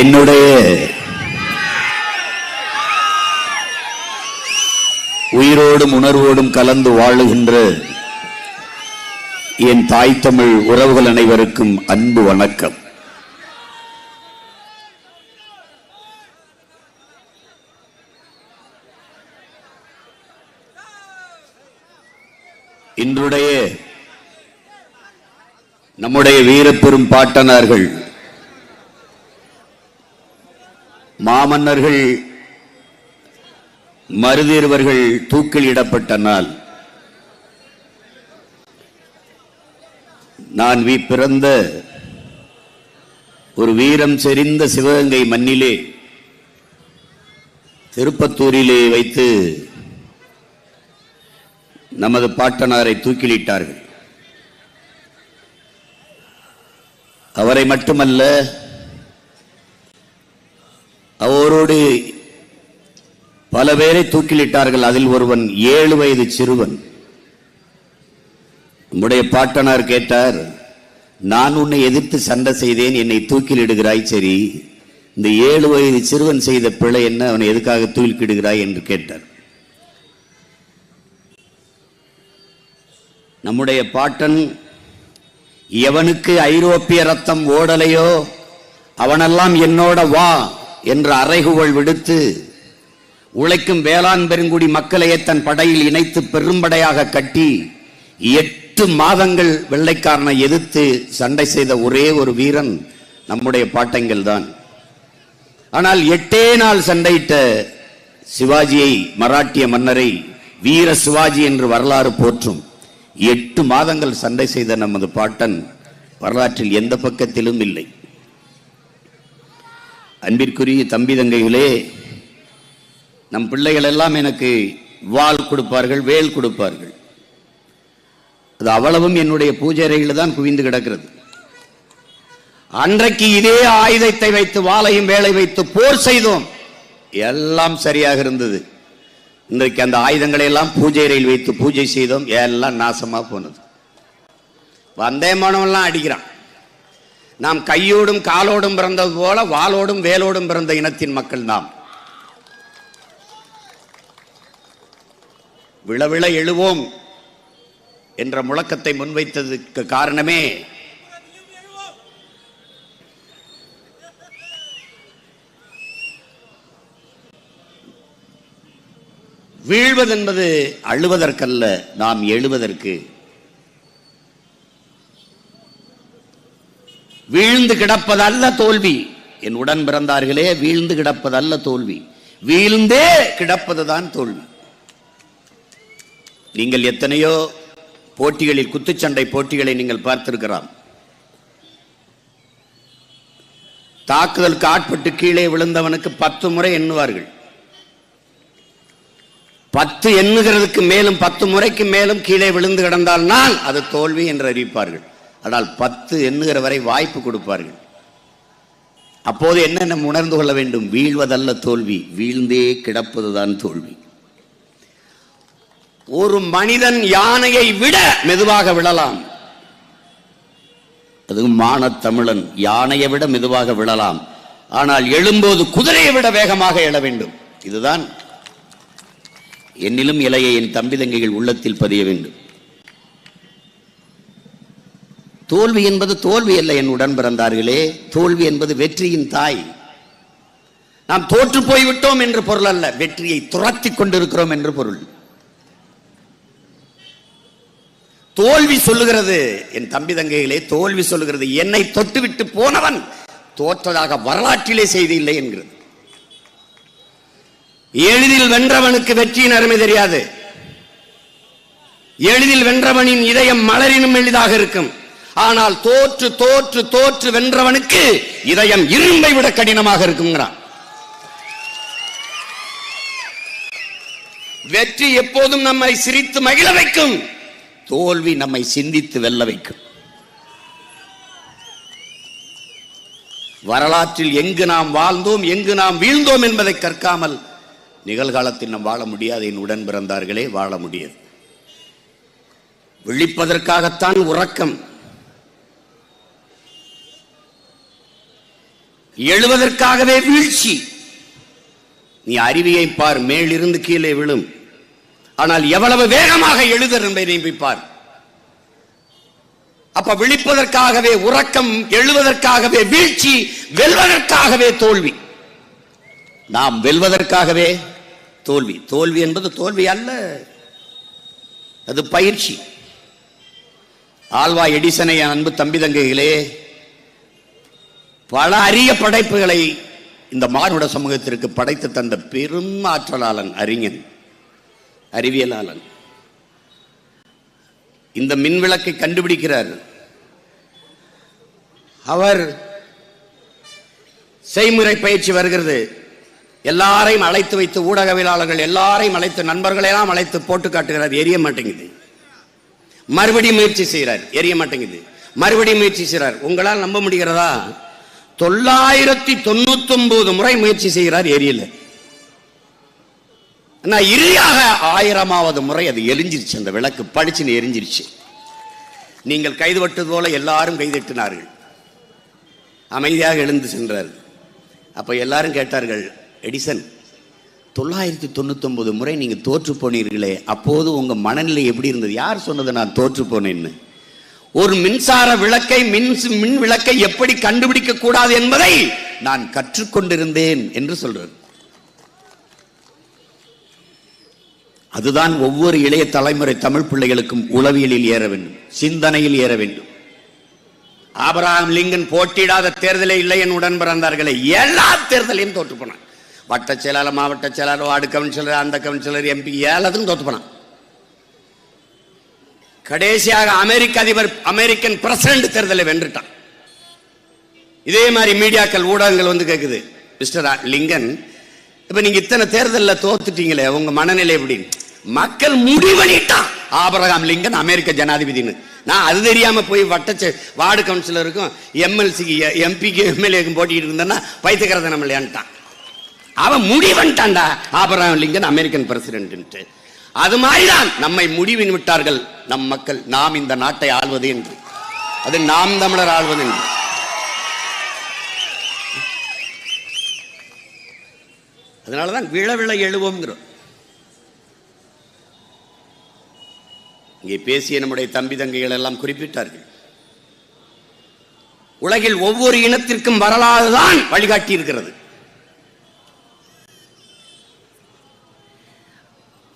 என்னுடைய உயிரோடும் உணர்வோடும் கலந்து வாழுகின்ற என் தாய் தமிழ் உறவுகள் அனைவருக்கும் அன்பு வணக்கம். இன்றுடைய நம்முடைய வீரப்பெரும் பாட்டனார்கள் மாமன்னர்கள் மருதேறுவர்கள் தூக்கில் இடப்பட்ட நாள். நான் வீ பிறந்த ஒரு வீரம் செறிந்த சிவகங்கை மண்ணிலே திருப்பத்தூரிலே வைத்து நமது பாட்டனாரை தூக்கிலிட்டார்கள். அவரை மட்டுமல்ல அவரோடு பல பேரை தூக்கிலிட்டார்கள். அதில் ஒருவன் ஏழு வயது சிறுவன். நம்முடைய பாட்டனார் கேட்டார் நான் உன்னை எதிர்த்து சண்டை செய்தேன் என்னை தூக்கிலிடுகிறாய் சரி. இந்த ஏழு வயது சிறுவன் செய்த பிழை என்ன? அவனை எதுக்காக தூக்கிலிடுகிறாய்? என்று கேட்டார். நம்முடைய பாட்டன் எவனுக்கு ஐரோப்பிய ரத்தம் ஓடலையோ அவனெல்லாம் என்னோட வா என்ற அறைகுவல் விடுத்து உழைக்கும் வேளாண் பெருங்குடி மக்களையே தன் படையில் இணைத்து பெரும்படையாக கட்டி எட்டு மாதங்கள் வெள்ளைக்காரனை எதிர்த்து சண்டை செய்த ஒரே ஒரு வீரன் நம்முடைய பாட்டங்கள் தான் ஆனால் எட்டே நாள் சண்டையிட்ட சிவாஜியை மராட்டிய மன்னரை வீர சிவாஜி என்று வரலாறு போற்றும். எட்டு மாதங்கள் சண்டை செய்த நமது பாட்டன் வரலாற்றில் எந்த பக்கத்திலும் இல்லை. அன்பிற்குரிய தம்பி தங்கைகளே நம் பிள்ளைகள் எல்லாம் எனக்கு வாள் கொடுப்பார்கள் வேல் கொடுப்பார்கள். அது அவ்வளவும் என்னுடைய பூஜை அறையில் தான் குவிந்து கிடக்கிறது. அன்றைக்கு இதே ஆயுதத்தை வைத்து வாளையும் வேலை வைத்து போர் செய்தோம். எல்லாம் சரியாக இருந்தது. இன்றைக்கு அந்த ஆயுதங்களை எல்லாம் பூஜை அறையில் வைத்து பூஜை செய்தோம். எல்லாம் நாசமா போனது. வந்தே மானவெல்லாம் அடிக்கிறான். நாம் கையோடும் காலோடும் பிறந்தது போல வாளோடும் வேலோடும் பிறந்த இனத்தின் மக்கள் நாம். விழ விழ எழுவோம் என்ற முழக்கத்தை முன்வைத்ததுக்கு காரணமே வீழ்வதென்பது அழுவதற்கல்ல நாம் எழுவதற்கு. வீழ்ந்து கிடப்பதல்ல தோல்வி. என் உடன் பிறந்தார்களே வீழ்ந்து கிடப்பதல்ல தோல்வி. வீழ்ந்தே கிடப்பதுதான் தோல்வி. நீங்கள் எத்தனையோ போட்டிகளில் குத்துச்சண்டை போட்டிகளை நீங்கள் பார்த்திருக்கலாம் தாக்குதலுக்கு ஆட்பட்டு கீழே விழுந்தவனுக்கு பத்து முறை எண்ணுவார்கள். பத்து எண்ணுகிறதுக்கு மேலும் பத்து முறைக்கு மேலும் கீழே விழுந்து கிடந்தால் நான் அது தோல்வி என்று அறிவிப்பார்கள். ஆனால் பத்து எண்ணுகிற வரை வாய்ப்பு கொடுப்பார்கள். அப்போது என்ன நம்ம உணர்ந்து கொள்ள வேண்டும்? வீழ்வதல்ல தோல்வி வீழ்ந்தே கிடப்பதுதான் தோல்வி. ஒரு மனிதன் யானையை விட மெதுவாக விழலாம். அதுவும் மானத்தமிழன் யானையை விட மெதுவாக விழலாம். ஆனால் எழும்போது குதிரையை விட வேகமாக எழ வேண்டும். இதுதான் என்னிலும் இலையை என் தம்பி தங்கைகள் உள்ளத்தில் பதிய வேண்டும். தோல்வி என்பது தோல்வி அல்ல என் உடன் பிறந்தார்களே. தோல்வி என்பது வெற்றியின் தாய். நாம் தோற்று போய்விட்டோம் என்று பொருள் அல்ல. வெற்றியை துரத்தி கொண்டிருக்கிறோம் என்று பொருள். தோல்வி சொல்லுகிறது. என் தம்பி தங்கைகளே தோல்வி சொல்லுகிறது. என்னை தொட்டுவிட்டு போனவன் தோற்றதாக வரலாற்றிலே செய்தி இல்லை என்கிறது. எளிதில் வென்றவனுக்கு வெற்றியின் அருமை தெரியாது. எளிதில் வென்றவனின் இதயம் மலரினும் எளிதாக இருக்கும். ஆனால் தோற்று தோற்று தோற்று வென்றவனுக்கு இதயம் இரும்பை விட கடினமாக இருக்குங்கிறான். வெற்றி எப்போதும் நம்மை சிரித்து மகிழ வைக்கும். தோல்வி நம்மை சிந்தித்து வெல்ல வைக்கும். வரலாற்றில் எங்கு நாம் வாழ்ந்தோம் எங்கு நாம் வீழ்ந்தோம் என்பதை கற்காமல் நிகழ்காலத்தில் நாம் வாழ முடியாது என் உடன் பிறந்தார்களே வாழ முடியாது. விழிப்பதற்காகத்தான் உறக்கம். எழுவதற்காகவே வீழ்ச்சி. நீ அருவியை பார் மேலிருந்து கீழே விழும். ஆனால் எவ்வளவு வேகமாக எழுதர் என்பதை நீ பார். அப்ப விழிப்பதற்காகவே உறக்கம் எழுவதற்காகவே வீழ்ச்சி வெல்வதற்காகவே தோல்வி. நாம் வெல்வதற்காகவே தோல்வி. தோல்வி என்பது தோல்வி அல்ல. அது பயிற்சி. ஆல்வா எடிசனை அன்பு தம்பி தங்கைகளே பல அரிய படைப்புகளை இந்த மானுட சமூகத்திற்கு படைத்து தந்த பெரும் ஆற்றலாளன் அறிஞன் அறிவியலாளன். இந்த மின் விளக்கை கண்டுபிடிக்கிறார். அவர் செய்முறை பயிற்சி வருகிறது. எல்லாரையும் அழைத்து வைத்து ஊடகவியலாளர்கள் எல்லாரையும் அழைத்து நண்பர்களெல்லாம் அழைத்து போட்டு காட்டுகிறார். எரிய மாட்டேங்குது. மறுபடியும் முயற்சி செய்கிறார். எரிய மாட்டேங்குது. மறுபடியும் முயற்சி செய்கிறார். உங்களால் நம்ப முடிகிறதா? தொள்ளாயிரத்தி தொண்ணூத்தொன்பது முறை முயற்சி செய்கிறார். எரியல. நான் இறுதியாக ஆயிரமாவது முறை அது எரிஞ்சிருச்சு. அந்த விளக்கு படிச்சுன்னு எரிஞ்சிருச்சு. நீங்கள் கைதுபட்டது போல எல்லாரும் கைதட்டினார்கள் அமைதியாக எழுந்து சென்றார் அப்ப எல்லாரும் கேட்டார்கள் எடிசன் தொள்ளாயிரத்தி தொண்ணூத்தொம்பது முறை நீங்க தோற்று போனீர்களே அப்போது உங்க மனநிலை எப்படி இருந்தது? யார் சொன்னது நான் தோற்று போனேன்னு ஒரு மின்சார விளக்கை மின் மின் விளக்கை எப்படி கண்டுபிடிக்க கூடாது என்பதை நான் கற்றுக்கொண்டிருந்தேன் என்று சொல்றார். அதுதான் ஒவ்வொரு இளைய தலைமுறை தமிழ் பிள்ளைகளுக்கும் உளவியலில் ஏற வேண்டும் சிந்தனையில் ஏற வேண்டும். ஆபராம் லிங்கன் போட்டியிடாத தேர்தலே இல்லை என் உடன் பிறந்தார்களே எல்லா தேர்தலையும் தோற்று போனான். வட்ட செயலாளர் மாவட்ட செயலாளர் வார்டு கவுன்சிலர் அந்த கவுன்சிலர் எம்பி எல்லாத்துக்கும் தோத்து போனான். கடைசியாக அமெரிக்க அதிபர் அமெரிக்கன் பிரசிடண்ட் தேர்தலை வென்றுட்டான். இதே மாதிரி மீடியாக்கள் ஊடகங்கள் வந்து கேட்குது மிஸ்டர் லிங்கன் இப்ப நீங்க இத்தனை தேர்தலில் தோத்துட்டீங்களே உங்க மனநிலை எப்படி? மக்கள் முடிவெளிட்டான் ஆபரகாம் லிங்கன் அமெரிக்க ஜனாதிபதினு. நான் அது தெரியாம போய் வட்ட வார்டு கவுன்சிலருக்கும் எம்எல்சிக்கு எம்பிக்கு எம்எல்ஏக்கும் போட்டிட்டு இருந்தேன்னா பைத்தியக்கிறத இல்லையான்ட்டான். அவன் முடிவன்ட்டான்டா ஆபராம் லிங்கன் அமெரிக்கன் பிரசிடென்ட் அது மாதிரிதான் நம்மை முடிவின் விட்டார்கள் நம் மக்கள். நாம் இந்த நாட்டை ஆள்வது என்று. அது நாம் தமிழர் ஆள்வது என்று. அதனாலதான் விழ விழ எழுவோம்ங்கிறோம். இங்கே பேசிய நம்முடைய தம்பி தங்கைகள் எல்லாம் குறிப்பிட்டார்கள். உலகில் ஒவ்வொரு இனத்திற்கும் வரலாறு தான் வழிகாட்டி இருக்கிறது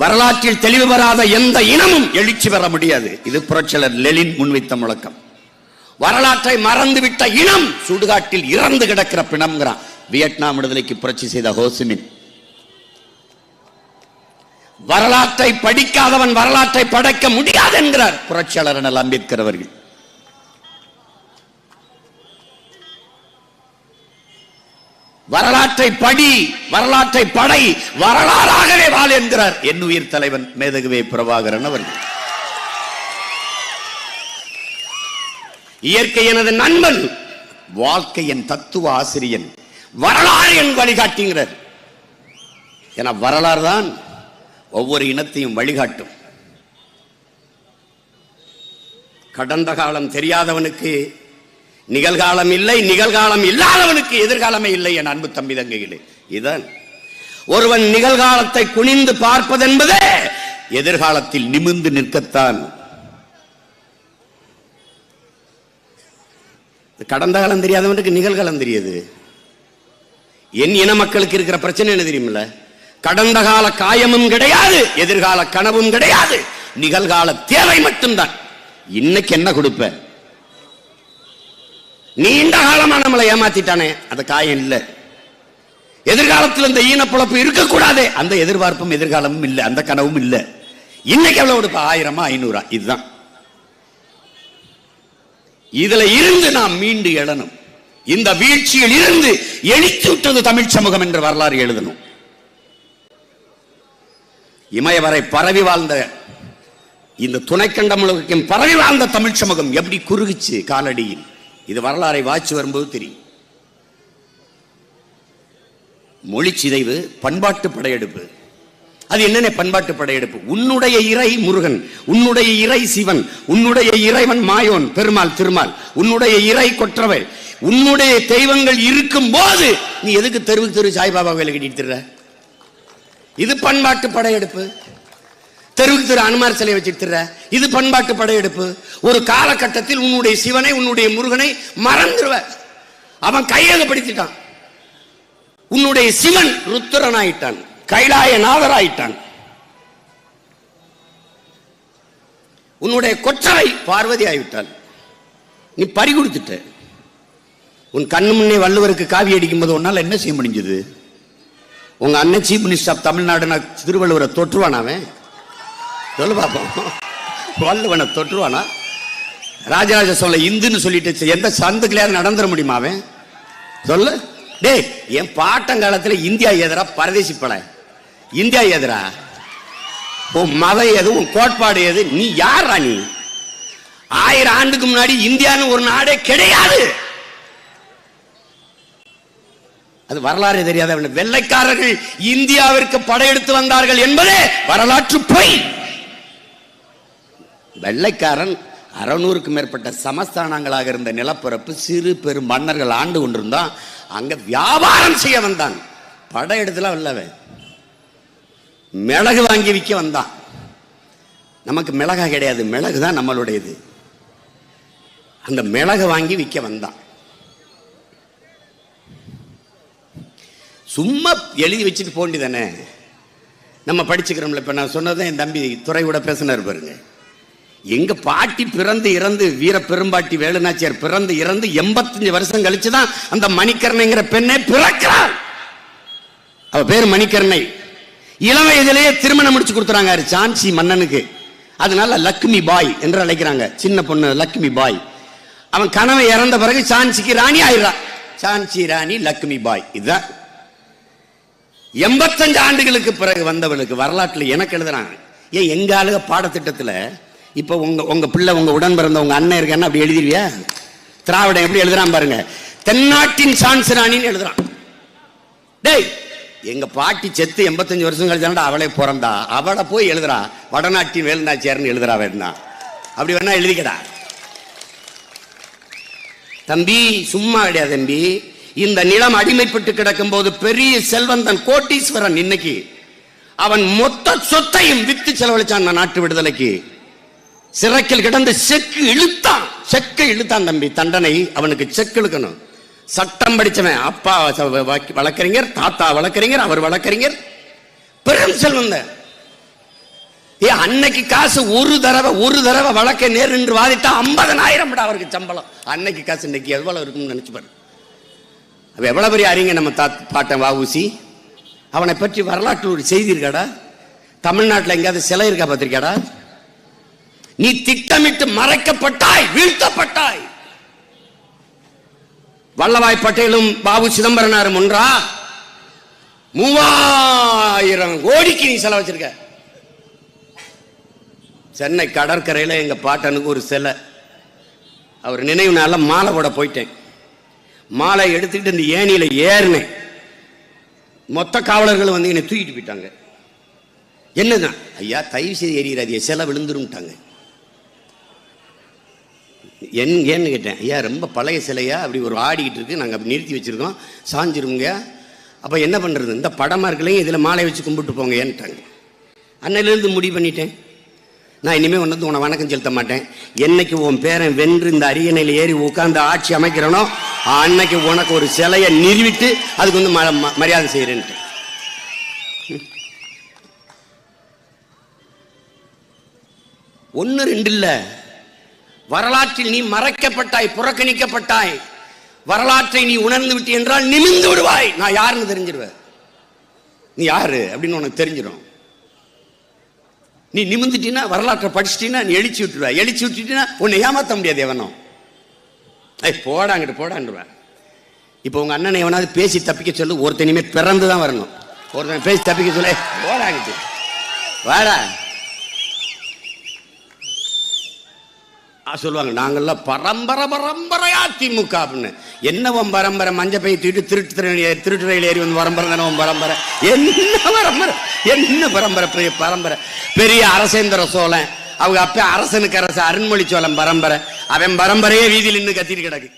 வரலாற்றில் தெளிவு பெறாத எந்த இனமும் எழுச்சி பெற முடியாது. இது புரட்சியாளர் லெலின் முன்வைத்த முழக்கம். வரலாற்றை மறந்துவிட்ட இனம் சுடுகாட்டில் இறந்து கிடக்கிற பிணம்ங்கிறான் வியட்நாம் விடுதலைக்கு புரட்சி செய்த ஹோசிமின். வரலாற்றை படிக்காதவன் வரலாற்றை படைக்க முடியாது என்கிறார் புரட்சியாளர் என அம்பேத்கர் அவர்கள். வரலாற்றை படி வரலாற்றை படை வரலாறாகவே வாழ் என்கிறார் என் உயிர் தலைவன் மேதகுவே பிரபாகரன் அவர்கள். இயற்கை எனது நண்பன் வாழ்க்கை என் தத்துவ ஆசிரியன் வரலாறு என் வழிகாட்டுகிறார். என வரலாறு தான் ஒவ்வொரு இனத்தையும் வழிகாட்டும். கடந்த காலம் தெரியாதவனுக்கு நிகழ்காலம் இல்லை நிகழ்காலம் இல்லாதவனுக்கு எதிர்காலமே இல்லை என் அன்பு தம்பி தங்கைகளே. இதுதான் ஒருவன் நிகழ்காலத்தை குனிந்து பார்ப்பதென்பதே எதிர்காலத்தில் நிமிந்து நிற்கத்தான். கடந்த காலம் தெரியாதவனுக்கு நிகழ்காலம் தெரியுது. என் இன மக்களுக்கு இருக்கிற பிரச்சனை என்ன தெரியுமில்ல? கடந்த கால காயமும் கிடையாது எதிர்கால கனவும் கிடையாது. நிகழ்கால தேவை மட்டும்தான். இன்னைக்கு என்ன கொடுப்பேன்? நீண்ட காலமா நம்மளை ஏமாத்திட்டானே. அந்த காயம் இல்ல. எதிர்காலத்தில் இந்த ஈனப்புழப்பு இருக்கக்கூடாது. அந்த எதிர்பார்ப்பும் எதிர்காலமும் இல்லை. அந்த கனவும் இல்லை. இன்னைக்கு எவ்வளவு கொடுப்பா? ஆயிரமா ஐநூறா? இதுதான். இதுல இருந்து நாம் மீண்டு எழணும். இந்த வீழ்ச்சியில் இருந்து எழுச்சி விட்டது தமிழ் சமூகம் என்ற வரலாறு எழுதணும். இமயவரை பரவி வாழ்ந்த இந்த துணைக்கண்டம் முழுவதும் பரவி வாழ்ந்த தமிழ் சமூகம் எப்படி குறுகுச்சு? காலடியில். இது வரலாறை வாய்ச்சி வரும்போது தெரியும். மொழி சிதைவு பண்பாட்டு படையெடுப்பு. அது என்னென்ன பண்பாட்டு படையெடுப்பு? உன்னுடைய இறை முருகன் உன்னுடைய இறை சிவன் உன்னுடைய இறைவன் மாயோன் பெருமாள் திருமால். உன்னுடைய இறை கொற்றவை உன்னுடைய தெய்வங்கள் இருக்கும் போது நீ எதுக்கு தெருவுக்கு தெரு சாய்பாபா கோயில கட்டிட்டு இது பண்பாட்டு படையெடுப்பு. தெருவுக்கு தெரு அனுமார் சிலை வச்சுட்டு இது பண்பாட்டு படையெடுப்பு. ஒரு காலகட்டத்தில் உன்னுடைய சிவனை உன்னுடைய முருகனை மறந்துடுவ. அவன் கையகப்படுத்திட்டான். உன்னுடைய சிவன் ருத்திரன் ஆயிட்டான் ருத்திரனாயிட்டான் ஆயிட்டான் உன்னுடைய கொற்றவை பார்வதி ஆகிவிட்டாள் நீ பறி கொடுத்துட்ட. உன் கண்ணு முன்னே வள்ளுவருக்கு காவி அடிக்கும்போது உன்னால என்ன செய்ய முடிஞ்சது? உங்க அண்ணன் சீஃப் மினிஸ்டர் ஆஃப் தமிழ்நாடு திருவள்ளுவரை தொற்றுவான் அவன்? சொல்லு பார்ப்போம் வல்லுவனை தொற்றுவானா? ராஜராஜ சோழ இந்துன்னு சொல்லிட்டு எந்த சந்துக்குலையாவது நடந்துட முடியுமா அவன்? சொல்லு. டேய் என் பாட்டங்காலத்தில் இந்தியா எதிரா பரதேசி பல. இந்தியா எதிரா? உன் மதம் எது உன் கோட்பாடு எது நீ யாரா நீ? ஆயிரம் ஆண்டுக்கு முன்னாடி இந்தியான்னு ஒரு நாடே கிடையாது. அது வரலாறு தெரியாத வெள்ளைக்காரர்கள் இந்தியாவிற்கு படையெடுத்து வந்தார்கள் என்பதே வரலாற்று பொய். வெள்ளைக்காரன் அறநூறுக்கு மேற்பட்ட சமஸ்தானங்களாக இருந்த நிலப்பரப்பு சிறு பெரும் மன்னர்கள் ஆண்டு கொண்டிருந்தான் அங்கே வியாபாரம் செய்ய வந்தான். படையெடுத்துலாம் இல்லவன் மிளகு வாங்கி விற்க வந்தான். நமக்கு மிளகா கிடையாது மிளகு தான் நம்மளுடையது. அந்த மிளகு வாங்கி விற்க வந்தான். சும்மா எழுதி வச்சுட்டு போண்டி தானே. நம்ம படிச்சுக்கிறோம்ல இப்போ நான் சொன்னதான் என் தம்பி துறை கூட பேசினார் பாருங்க. எங்க பாட்டி பிறந்து இறந்து வீர பெரும்பாட்டி வேலுநாச்சியார் பிறந்து இறந்து எண்பத்தஞ்சு வருஷம் கழிச்சுதான் அந்த மணிக்கரணைங்கிற பெண்ணை பிறக்கிறார். அவ பேர் மணிக்கரணை. இளம் வயதிலேயே திருமணம் முடிச்சு கொடுத்துறாங்க சான்சி மன்னனுக்கு. அதனால லக்ஷ்மி பாய் என்று அழைக்கிறாங்க. சின்ன பொண்ணு லக்ஷ்மி பாய். அவன் கனவை இறந்த பிறகு சான்சிக்கு ராணி ஆயிடுறான் சான்சி ராணி லக்ஷ்மி பாய். இதுதான். எண்பத்தஞ்சு ஆண்டுகளுக்கு பிறகு வந்தவளுக்கு வரலாற்றுல எனக்கு எழுதுறாங்க. ஏன் எங்க ஆளுக பாடத்திட்டத்துல இப்போ உங்கள் உங்கள் பிள்ளை உங்கள் உடன் பிறந்த உங்கள் அண்ணன் இருக்கான்னு அப்படி எழுதிடுவியா திராவிடம் எப்படி எழுதுறான் பாருங்க. தென்னாட்டின் சான்ஸ் எழுதுறான். டேய் எங்கள் பாட்டி செத்து எண்பத்தஞ்சு வருஷம் கழிச்சாண்டா அவளே பிறந்தா. அவளை போய் எழுதுறா. வடநாட்டின் வேலுநாச்சியார்னு எழுதுறா வேணா அப்படி வேணா எழுதிக்கடா. தம்பி சும்மா கிடையாது தம்பி. இந்த நிலம் அடிமைப்பட்டு கிடக்கும் போது பெரிய செல்வந்தன் கோட்டீஸ்வரன் இன்னைக்கு. அவன் மொத்த சொத்தையும் வித்து செலவழிச்சான் நாட்டு விடுதலைக்கு. சிறைக்கில் கிடந்து செக்கு இழுத்தான். செக்கை இழுத்தான் தம்பி. தண்டனை அவனுக்கு செக்கு இழுக்கணும். சட்டம் படிச்சவன் அப்பா ச- தாத்தா வழக்கறிஞர் அவர் வழக்கறிஞர் பெரும் செல்வந்த. ஏ அன்னைக்கு காசு ஒரு தடவை ஒரு தடவை வளர்க்க நேர் நின்று வாதிட்டா ஐம்பதனாயிரம் விட அவருக்கு சம்பளம். அன்னைக்கு காசு இன்னைக்கு எவ்வளவு இருக்கும்னு நினைச்சு பாரு. எவ்வளவு பெரிய அறிஞ நம்ம தா பாட்டன் வாவூசி அவனை பற்றி வரலாற்று ஒரு செய்தி இருக்காடா? தமிழ்நாட்டில் எங்கேயாவது சிலை இருக்கா பார்த்திருக்காடா நீ திட்டமிட்டு மறைக்கப்பட்டாய் வீழ்த்தப்பட்டாய். வல்லபாய் பட்டேலும் பாபு சிதம்பரனாரும் ஒன்றா? மூவாயிரம் கோடிக்கு நீ செலவச்சிருக்க சென்னை கடற்கரையில் எங்க பாட்டனுக்கு ஒரு சிலை. அவர் நினைவு நாள்ல மாலை போட போயிட்டேன். மாலை எடுத்துக்கிட்டு இந்த ஏணியில ஏறினேன். மொத்த காவலர்கள் வந்து என்னை தூக்கிட்டு போயிட்டாங்க. என்னதான்? ஐயா தயவு செய்து எறிகிறாதிய சிலை விழுந்துரும்ட்டாங்க. என் ஏன்னு கேட்டேன் ஐயா ரொம்ப பழைய சிலையாக அப்படி ஒரு ஆடிக்கிட்டு இருக்குது நாங்கள் அப்படி நிறுத்தி வச்சுருக்கோம். சாஞ்சிருங்க அப்போ என்ன பண்ணுறது இந்த படமாக இருக்கலையும் இதில் மாலை வச்சு கும்பிட்டு போங்க ஏன்ட்டாங்க. அன்னையிலேருந்து முடிவு பண்ணிட்டேன். நான் இனிமேல் ஒன்று வந்து உன வணக்கம் செலுத்த மாட்டேன். என்னைக்கு உன் பேரன் வென்று இந்த அரியணையில் ஏறி உட்காந்து ஆட்சி அமைக்கிறனோ அன்னைக்கு உனக்கு ஒரு சிலையை நிறுவிட்டு அதுக்கு வந்து ம- ம- மரியாதை செய்கிறேன்ட்டு ஒன்று ரெண்டு இல்லை. வரலாற்றில் நீ மறைக்கப்பட்டாய் புறக்கணிக்கப்பட்டாய். வரலாற்றை நீ உணர்ந்து விட்டு என்றால் நிமிந்து விடுவாய். நான் யாருன்னு தெரிஞ்சிருவேன். நீ யாரு அப்படின்னு உனக்கு தெரிஞ்சிடும் நீ நிமிந்துட்டீன்னா வரலாற்றை படிச்சிட்டீன்னா நீ எழுச்சி விட்டுருவ. எழுச்சி விட்டுட்டீன்னா உன்னை ஏமாத்த முடியாது எவனும். ஐ போடாங்கிட்டு போடான்டுவேன் இப்போ உங்கள் அண்ணனை எவனாவது பேசி தப்பிக்க சொல்லு ஒருத்தனையுமே பிறந்து தான் வரணும். ஒருத்தன் பேசி தப்பிக்க சொல்லு. போடாங்கிட்டு வாடா. சொல்லுவாங்க. நாங்கள்லாம் பரம்பரை பரம்பரையா திமுக அப்படின்னு என்ன உன் பரம்பரை? மஞ்சள் பை தூக்கிட்டு திருட்டு திருட்டு ரயில் ஏறி வந்து பரம்பரை தானே உன் பரம்பரை? என்ன பரம்பரை? என்ன பரம்பரை? பெரிய பரம்பரை? பெரிய அரசேந்திர சோழன். அவங்க அப்ப அரசனுக்கு அரசு அருண்மொழி சோழன் பரம்பரை. அவன் பரம்பரையே வீதியில் நின்று கத்திட்டு கிடக்கு.